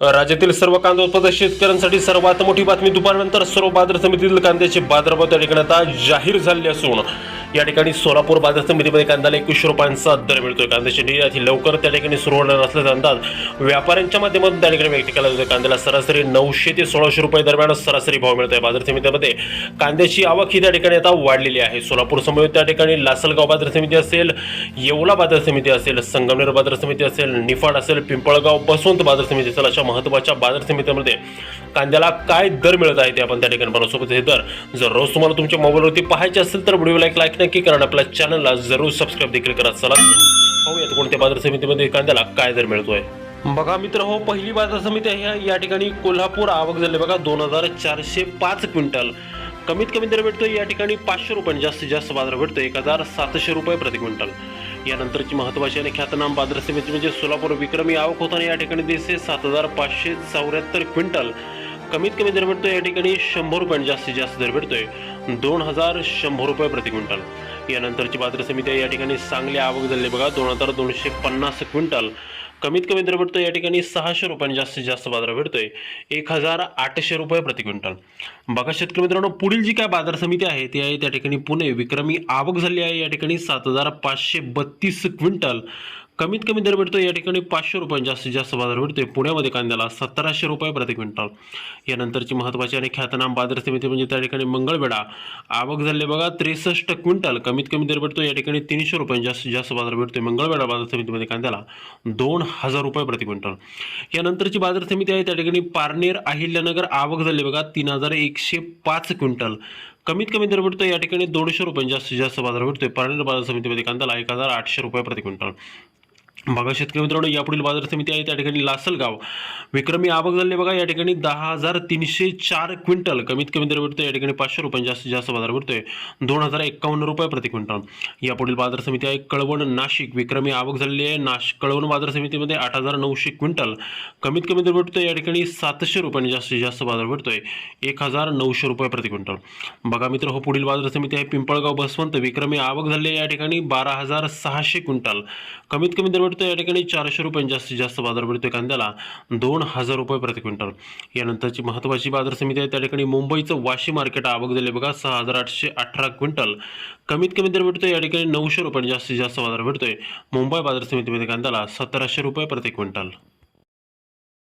राज्यातील सर्व कांदा उत्पादक शेतकऱ्यांसाठी सर्वात मोठी बातमी दुपारनंतर सर्व बाजार समितीतील कांद्याचे बाजारभाव त्या ठिकाणी आता जाहीर झाले असून या ठिकाणी सोलापूर बाजार समितीमध्ये कांद्याला एकवीसशे रुपयांचा दर मिळतोय. कांद्याची निर्यात ही लवकर त्या ठिकाणी सुरू होणार असल्याचा अंदाज व्यापाऱ्यांच्या माध्यमातून त्या ठिकाणी व्यक्त केला जातो कांद्याला सरासरी नऊशे ते सोळाशे रुपये दरम्यान सरासरी भाव मिळतोय. आहे बाजार समितीमध्ये कांद्याची आवक ही त्या ठिकाणी आता वाढलेली आहे. सोलापूर समोर त्या ठिकाणी लासलगाव बाजार समिती असेल येवला बाजार समिती असेल संगमनेर बाजार समिती असेल निफाड असेल पिंपळगाव बसवंत बाजार समिती असेल अशा महत्त्वाच्या बाजार समितीमध्ये कांद्याला काय दर मिळत आहे ते आपण त्या ठिकाणी बरोबर सोबत हे दर जर रोज तुम्हाला तुमच्या मोबाईलवरती पाहायचे असेल तर व्हिडिओला एक लाईक नक्की करा आणि आपल्या चॅनलला जरूर सबस्क्राईब देखील करा. चला पाहूयात कोणत्या बाजार समितीमध्ये कांद्याला काय दर मिळतोय. बघा मित्र हो पहिली बाजार समिती आहे या ठिकाणी कोल्हापूर आवक झाली बघा दोन हजार चारशे पाच क्विंटल. कमीत कमी दर भेटतोय या ठिकाणी पाचशे रुपये जास्तीत जास्त बाजार भेटतोय एक हजार सातशे रुपये प्रति क्विंटल. यानंतरची महत्त्वाची आणि ख्यातनाम बाजार समिती म्हणजे सोलापूर विक्रमी आवक होताना या ठिकाणी दिसते सात हजार पाचशे चौऱ्याहत्तर क्विंटल. कमीत कमी दर भेटतोय या ठिकाणी शंभर रुपयांनी जास्तीत जास्त दर भेटतोय. दोन हजार शंभर रुपये प्रति क्विंटल. यानंतरची बाजार समिती या ठिकाणी चांगली आवक झाली बघा दोन हजार दोनशे पन्नास क्विंटल. कमीत कमी दर भेटतो या ठिकाणी सहाशे रुपयांनी जास्तीत जास्त बाजार भेटतोय एक हजार आठशे रुपये प्रति क्विंटल. बघा शेतकरी मित्रांनो पुढील जी काय बाजार समिती आहे ती आहे त्या ठिकाणी पुणे विक्रमी आवक झाली आहे या ठिकाणी सात हजार पाचशे बत्तीस क्विंटल. कमीत कमी दर भेटतो या ठिकाणी पाचशे रुपये जास्तीत जास्त बाजार भेटतोय. पुण्यामध्ये कांद्याला सतराशे रुपये प्रति क्विंटल. यानंतरची महत्त्वाची आणि ख्यातनाम बाजार समिती म्हणजे त्या ठिकाणी मंगळवेढा. आवक झाले बघा त्रेसष्ट क्विंटल. कमीत कमी दर भेटतो या ठिकाणी तीनशे रुपये जास्तीत जास्त बाजार भेटतोय. मंगळवेढा बाजार समितीमध्ये कांद्याला दोन हजार रुपये प्रति क्विंटल. यानंतरची बाजार समिती आहे त्या ठिकाणी पारनेर अहिल्यानगर. आवक झाली बघा तीन हजार एकशे पाच क्विंटल. कमीत कमी दर भेटतो या ठिकाणी दोनशे रुपये जास्तीत जास्त बाजार भेटतोय. पारनेर बाजार समितीमध्ये कांद्याला एक हजार आठशे रुपये प्रति क्विंटल. बघा शेतकरी मित्रांनो यापुढील बाजार समिती आहे त्या ठिकाणी लासलगाव विक्रमी आवक झाले बघा या ठिकाणी दहा हजार तीनशे चार क्विंटल कमीत कमी दर भेटतोय या ठिकाणी पाचशे रुपये जास्तीत जास्त बाजार भेटतोय दोन हजार एक्कावन्न रुपये प्रति क्विंटल. यापुढील बाजार समिती आहे कळवण नाशिक. विक्रमी आवक झालेली आहे नाश कळवण बाजार समितीमध्ये आठ हजार नऊशे क्विंटल. कमीत कमी दर भेटतोय या ठिकाणी सातशे रुपयांनी जास्तीत जास्त बाजार भेटतोय एक हजार नऊशे रुपये प्रति क्विंटल. बघा मित्र हो पुढील बाजार समिती आहे पिंपळगाव बसवंत. विक्रमी आवक झाली आहे या ठिकाणी बारा हजार सहाशे क्विंटल. कमीत कमी दर भेटतोय या ठिकाणी चारशे रुपये जास्तीत जास्त बाजार भेटतोय कांद्याला. दोन हजार रुपये प्रति क्विंटल. यानंतरची महत्त्वाची बाजार समिती आहे त्या ठिकाणी मुंबईचं वाशी मार्केट आवक झाले बघा सहा हजार आठशे अठरा क्विंटल. कमीत कमी दर भेटतोय या ठिकाणी नऊशे रुपये जास्तीत जास्त बाजार भेटतोय मुंबई बाजार समितीमध्ये कांद्याला सतराशे रुपये प्रति क्विंटल.